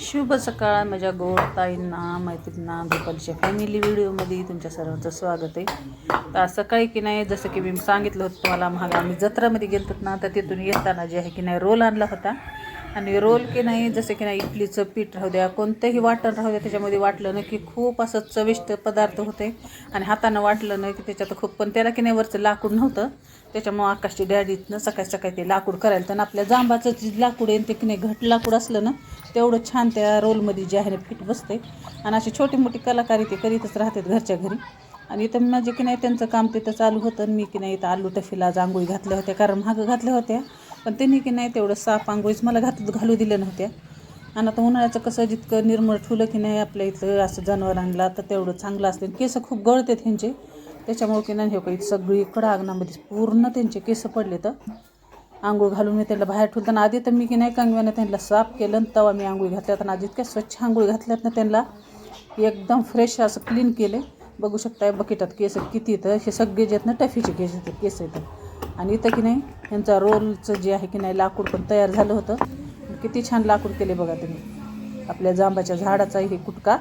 शुभ सकाळ माझ्या गोड ताईंना गोपालच्या दुपारच्या फॅमिली व्हिडिओमध्ये तुमच्या सर्वांचं स्वागत आहे. तर सकाळी की नाही जसं की मी सांगितलं होतं तुम्हाला महाग आम्ही जत्रामध्ये गेलो ना तर तिथून येताना जे आहे की नाही रोल आणला होता. आणि रोल की नाही जसं की नाही इडलीचं पीठ राहू द्या कोणतंही वाटण राहू द्या त्याच्यामध्ये वाटलं ना की खूप असं चविष्ट पदार्थ होते. आणि हातानं वाटलं ना की त्याच्यात खूप पण त्याला की नाही वरचं लाकूड नव्हतं. त्याच्यामुळं आकाशची डॅडीतनं सकाळी सकाळी ते लाकूड करायला. तर आपल्या जांबाचं जे लाकूड आहे ते की नाही घट लाकूड असलं ना तेवढं छान त्या रोलमध्ये जे आहे ना फिट बसते आणि अशी छोटी मोठी कलाकारी ते करीतच राहतात घरच्या घरी. आणि इथं माझे की नाही त्यांचं काम तिथं चालू होतं. मी की नाही इथं आलू टफीला जांगोळी आंघोळी घातल्या होत्या कारण महागं घातल्या होत्या. पण त्यांनी की नाही तेवढं साफ आंघोळीच मला घात घालू दिल्या नव्हत्या. आणि आता उन्हाळ्याचं कसं जितकं निर्मळ ठेवलं की नाही आपल्या इथं असं जनावर आणला तर तेवढं चांगलं असते. केस खूप गळतात ह्यांचे. त्याच्यामुळे की नाही हे काही सगळी कडा अंगणामध्ये पूर्ण त्यांचे केस पडले तर आंघोळ घालून मी त्याला बाहेर ठेवताना आधी तर मी की नाही कांगव्यानं त्यांना साफ केलं तवा तेव्हा मी आंघोळ घातल्यात. आणि आज इतक्या स्वच्छ आंघोळ घातल्यात ना त्यांना एकदम फ्रेश असं क्लीन केले. बघू शकताय बकेटात केस किती येतं हे सगळे जे आहेत ना टफीचे केस येतात केस येतात आणि इथं की नाही यांचा रोलचं जे आहे की नाही लाकूड पण तयार झालं होतं. किती छान लाकूड केले बघा तुम्ही. आपल्या जांबाच्या झाडाचा हे कुटका.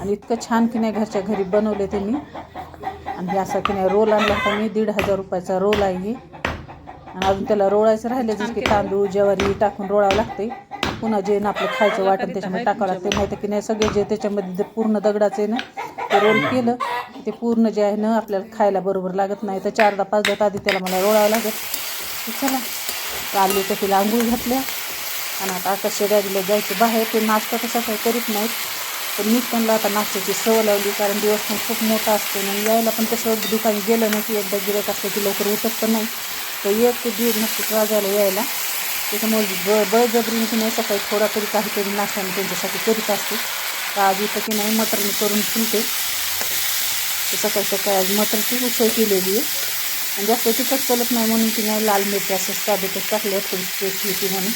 आणि इतकं छान की नाही घरच्या घरी बनवले त्यांनी. आणि हे असा की नाही रोल आणला होता मी दीड हजार रुपयाचा रोल आहे हे. आणि अजून त्याला रोळायचं राहिले जसं की तांदूळ ज्वारी टाकून रोळावं लागते पुन्हा जे ना आपलं खायचं वाटण त्याच्यामध्ये टाकावं लागते माहिती की नाही सगळे जे त्याच्यामध्ये जे पूर्ण दगडाचे ना ते रोल केलं. ते पूर्ण जे आहे ना आपल्याला खायला बरोबर लागत नाही. तर चारदा पाचदा आधी त्याला मला रोळावं लागत चला. आलू आली तर तिला आंघोळ घातल्या. आणि आता आकाश डॅडीला जायचं. बाहेर ते नाश्ता तसा काही करीत नाहीत. पण मी त्यांना आता नाश्त्याची सवय लावली. कारण दिवस पण खूप मोठा असतो. आणि यायला पण तसं दुकानी गेलं नाही की एकदा गिरत असतं की लवकर उठत पण नाही. तर एक ते दीड नक्कीच वाजायला यायला. त्याच्यामुळे ब बळजबरीने की नाही सकाळी थोडा तरी काहीतरी नाश्ता मी त्यांच्यासाठी करीत असते. तर आज इथं की नाही मटरने करून ठेवते सकाळी सकाळी आज मटरची उसळ केलेली आहे. आणि जास्त तिखट चलत नाही म्हणून की नाही लाल मिरची असं साधेतच टाकले टेस्ट होती म्हणून.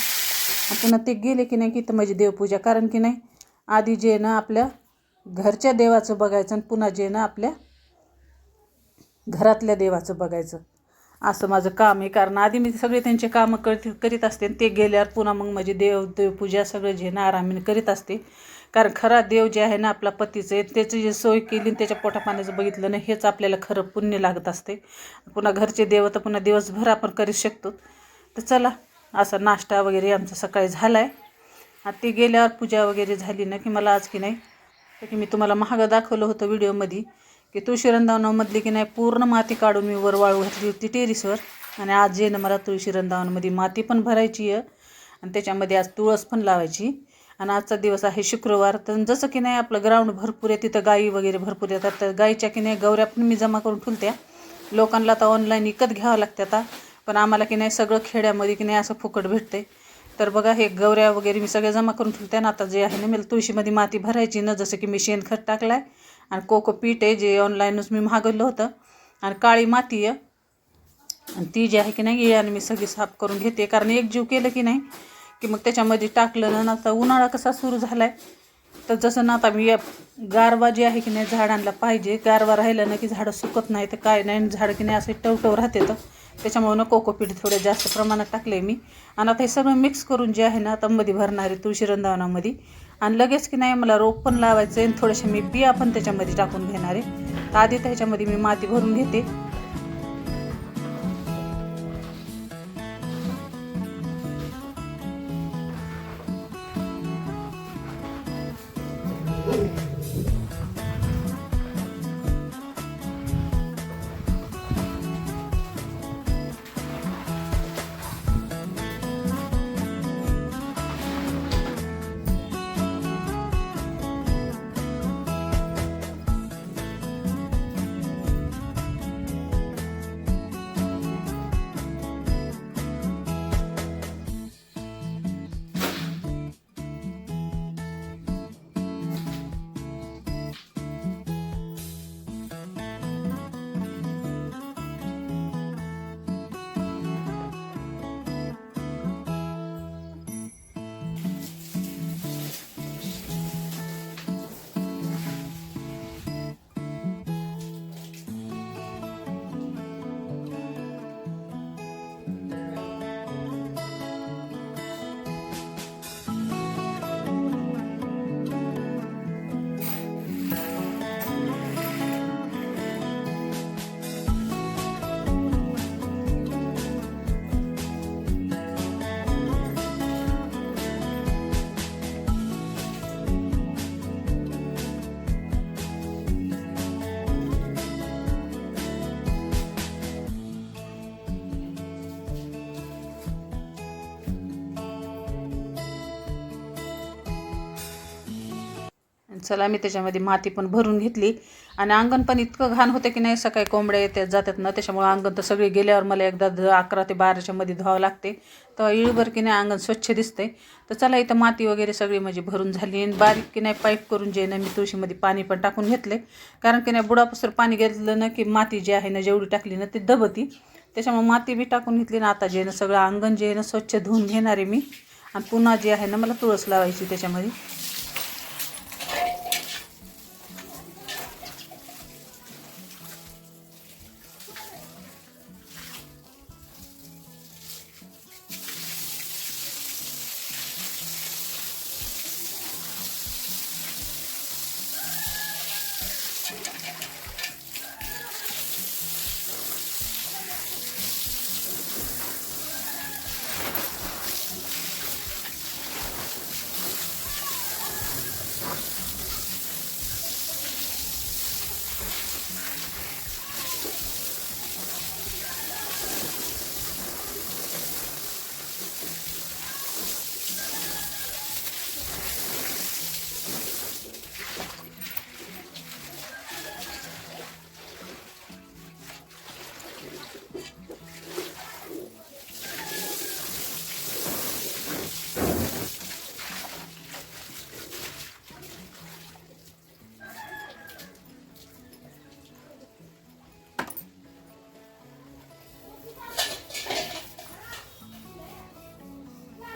पुन्हा ते गेले की नाही की तर माझी म्हणजे देवपूजा कारण की नाही आधी जे ना आपल्या घरच्या देवाचं बघायचं आणि पुन्हा जे ना आपल्या घरातल्या देवाचं बघायचं. असं माझं काम आहे कारण आधी मी सगळे त्यांचे कामं करीत करीत असते आणि ते गेल्यावर पुन्हा मग माझी देव देवपूजा सगळं जे ना आरामीने करीत असते. कारण खरा देव जे आहे ना आपला पतीचं आहे त्याची जी सोय केली आणि त्याच्या पोटापाण्याचं बघितलं ना हेच आपल्याला खरं पुण्य लागत असते. पुन्हा घरचे देव तर पुन्हा दिवसभर आपण करू शकतो. तर चला असा नाश्ता वगैरे आमचा सकाळी झाला आहे आणि ते गेल्यावर पूजा वगैरे झाली ना की मला आज की नाही तर की मी तुम्हाला महाग दाखवलं होतं व्हिडिओमध्ये की तुळशीरंदावनामधली की नाही पूर्ण माती काढून मी वर वाळू घातली होती टेरिसवर. आणि आज जे ना मला तुळशीरंदावनमध्ये माती पण भरायची आहे. आणि त्याच्यामध्ये आज तुळस पण लावायची. आणि आजचा दिवस आहे शुक्रवार. तर जसं की नाही आपलं ग्राउंड भरपूर आहे तिथं गाई वगैरे भरपूर येतात. तर गाईच्या की नाही गौऱ्या पण मी जमा करून ठेवत्या. लोकांना आता ऑनलाईन विकत घ्यावं लागते आता. पण आम्हाला की नाही सगळं खेड्यामध्ये की नाही असं फुकट भेटते तर बघा हे गवऱ्या वगैरे मी सगळ्या जमा करून ठेवते ना आता जे आहे ना मला तुळशीमध्ये माती भरायची ना जसं की मी शेणखत टाकलं आहे आणि कोको पीठ आहे जे ऑनलाईनच मी मागवलं होतं. आणि काळी माती आहे. आणि ती जी आहे की नाही आणि मी सगळी साफ करून घेते. कारण एक जीव केलं की नाही की मग त्याच्यामध्ये टाकलं ना आता उन्हाळा कसा सुरू झाला आहे तर जसं ना आता मी गारवा जे आहे की नाही झाडांना पाहिजे गारवा राहिलं ना की झाडं सुकत नाही तर काय नाही झाडं की नाही असे टवटव राहते तर. त्याच्यामुळं ना कोकोपीठ थोडं जास्त प्रमाणात टाकले मी. आणि आता हे सगळं मिक्स करून जे आहे ना आता मध्ये भरणार आहे तुळशी रंधावनामध्ये. आणि लगेच की नाही मला रोप पण लावायचं आहे आणि थोडेसे मी बिया पण त्याच्यामध्ये टाकून घेणार. आहे तर आधी त्याच्यामध्ये मी माती भरून घेते. चला मी त्याच्यामध्ये माती पण भरून घेतली. आणि अंगण पण इतकं घाण होतं की नाही सकाळी कोंबड्या येतात जातात ना त्याच्यामुळं अंगण तर सगळे गेल्यावर मला एकदा द अकरा ते बाराच्या मध्ये धुवावं लागते. तर इळभर की नाही अंगण स्वच्छ दिसते तर चला इथं माती वगैरे सगळी म्हणजे भरून झाली आणि बारीक की नाही पाईप करून जे ना मी तुळशीमध्ये पाणी पण टाकून घेतले कारण की नाही बुडापासून पाणी घेतलं ना की माती जी आहे ना जेवढी टाकली ना ती दबती. त्याच्यामुळे माती बी टाकून घेतली ना आता जे ना सगळं अंगण जे आहे ना स्वच्छ धुवून घेणार आहे मी. आणि पुन्हा जे आहे ना मला तुळस लावायची त्याच्यामध्ये.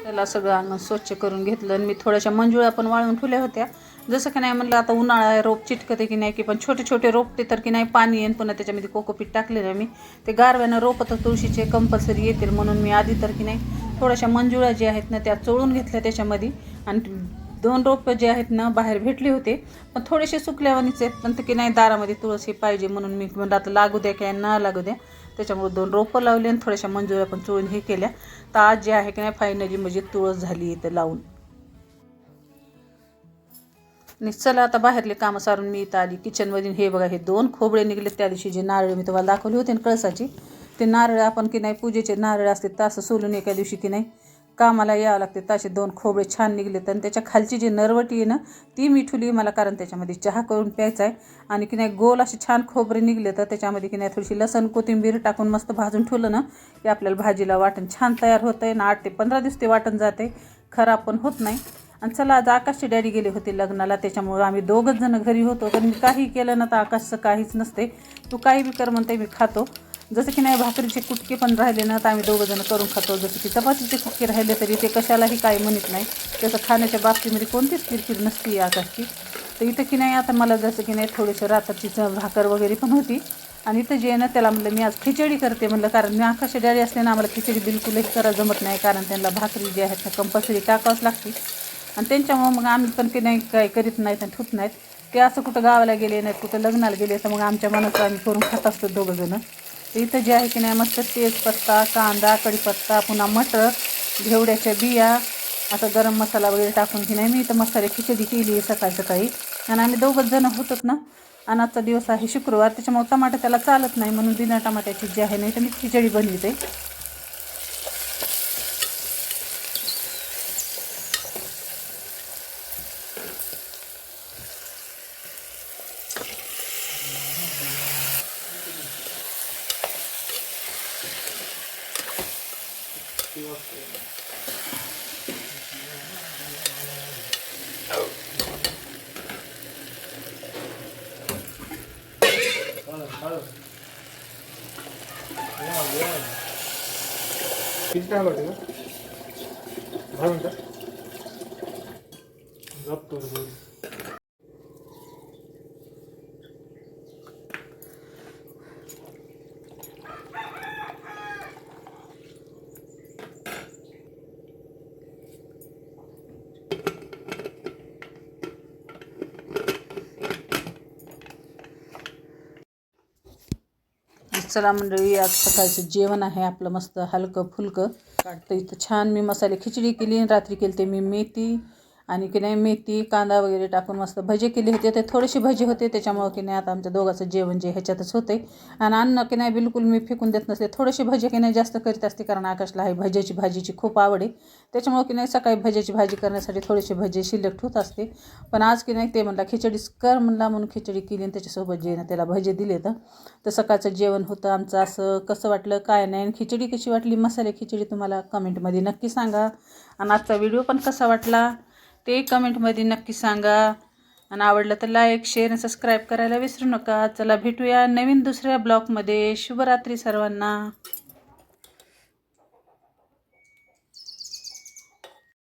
त्याला सगळं अंगण स्वच्छ करून घेतलं आणि मी थोड्याशा मंजुळा पण वाळून ठेवल्या होत्या. जसं की नाही म्हणलं आता उन्हाळा रोप चिटकते की नाही की पण छोटे छोटे रोपते तर की नाही पाणी येईन पुन्हा त्याच्यामध्ये कोकोपीट टाकले ना मी. ते गारव्यानं रोप तर तुळशीचे कंपल्सरी येतील म्हणून मी आधी तर की नाही थोड्याशा मंजुळा ज्या आहेत ना त्या चोळून घेतल्या त्याच्यामध्ये. आणि दोन रोपं जे आहेत ना बाहेर भेटले होते. पण थोडेसे सुकल्यावानीच आहेत. पण की नाही दारामध्ये तुळस हे पाहिजे म्हणून मी म्हणलं आता लागू द्या काय न लागू द्या. त्याच्यामुळे दोन रोपं लावली आणि थोड्याशा मंजुऱ्या पण चोळून हे केल्या. तर आज जे आहे की नाही फायनली म्हणजे तुळस झाली इथं लावून. आणि चला आता बाहेरले कामं सारून मी इथं आली. किचनमधून हे बघा हे दोन खोबळे निघले त्या दिवशी जे नारळ मी तुम्हाला दाखवले होते ना कळसाची. ते नारळ आपण की नाही पूजेचे नारळ असते असं सोलून एका दिवशी की नाही कामाला यावं लागते तसे दोन खोबळे छान निघलेत. आणि त्याच्या खालची जी नरवटी आहे ना ती मिठुली मला कारण त्याच्यामध्ये चहा करून प्यायचा आहे. आणि की नाही गोल असे छान खोबरे निघले तर त्याच्यामध्ये की नाही थोडीशी लसण कोथिंबीर टाकून मस्त भाजून ठेवलं ना की आपल्याला भाजीला वाटण छान तयार होतं आहे ना आठ ते पंधरा दिवस ते वाटण जाते. खराब पण होत नाही. आणि चला आज आकाशचे डॅडी गेले होते लग्नाला त्याच्यामुळं आम्ही दोघंच जण घरी होतो. तर मी काही केलं ना तर आकाशचं काहीच नसते. तू काही बी कर म्हणते मी खातो. जसं की नाही भाकरीचे कुटके पण राहिले ना तर आम्ही दोघंजणं करून खातो. जसं की चपातीचे कुटके राहिले तरी ते कशालाही काय म्हणत नाही. त्याचं खाण्याच्या बाबतीमध्ये कोणतीच किरकिर नसती आकाशची तर इथं की नाही आता मला जसं की नाही थोडीसं रात्रीची भाकर वगैरे पण होती. आणि इथं जे आहे ना त्याला म्हणलं मी आज खिचडी करते म्हणलं कारण मी आकाशचे डॅडी असले ना आम्हाला खिचडी बिलकुलही करा जमत नाही कारण त्यांना भाकरी जी आहेत ना कंपल्सरी टाकावंच लागते. आणि त्यांच्यामुळं मग आम्ही पण की नाही काही करीत नाहीत आणि ठूत नाहीत. ते असं कुठं गावाला गेले नाहीत कुठं लग्नाला गेले तर मग आमच्या मनाचं आम्ही करून खात असतो दोघंजणं इथं जे आहे की नाही मस्त तेजपत्ता कांदा कढीपत्ता पुन्हा मटर घेवड्याच्या बिया आता गरम मसाला वगैरे टाकून की नाही मी इथं मसाले खिचडी केली आहे सकाळी सकाळी. आणि आम्ही दोघंच जणं होतोच ना. आणि आजचा दिवस आहे शुक्रवार त्याच्यामुळे टमाटर त्याला चालत नाही म्हणून बिना टमाट्याची जी आहे नाही तर मी खिचडी बनविते. किती टाइम लागते का दहा मिनटं चला मंडळी आज सकाळचं जेवण आहे आपलं मस्त हलकं फुलकं. तर इथं छान मी मसाले खिचडी केली आणि रात्री केली ते मी मेथी आणि की नाही मेथी कांदा वगैरे टाकून मस्त भजे केले होते. ते थोडीशी भजे होते त्याच्यामुळं की नाही आता आमच्या दोघांचं जेवण जे ह्याच्यातच होते आणि अन्न की नाही बिलकुल मी फेकून देत नसते. थोडीशी भजे की नाही जास्त करीत असते कारण आकाशला आहे भज्याची भाजीची खूप आवड आहे. त्याच्यामुळं की नाही सकाळी भज्याची भाजी करण्यासाठी थोडीशी भजे शिल्लक होत असते. पण आज की नाही ते म्हणला खिचडीच कर म्हणला म्हणून खिचडी केली आणि त्याच्यासोबत जे ना त्याला भजे दिले तर. तर सकाळचं जेवण होतं आमचं. असं कसं वाटलं काय नाही आणि खिचडी कशी वाटली? मसाले खिचडी तुम्हाला कमेंटमध्ये नक्की सांगा. आणि आजचा व्हिडिओ पण कसा वाटला? ते कमेंटमध्ये नक्की सांगा. आणि आवडलं तर लाईक शेअर आणि सबस्क्राईब करायला विसरू नका. चला भेटूया नवीन दुसऱ्या ब्लॉगमध्ये. शुभरात्री सर्वांना.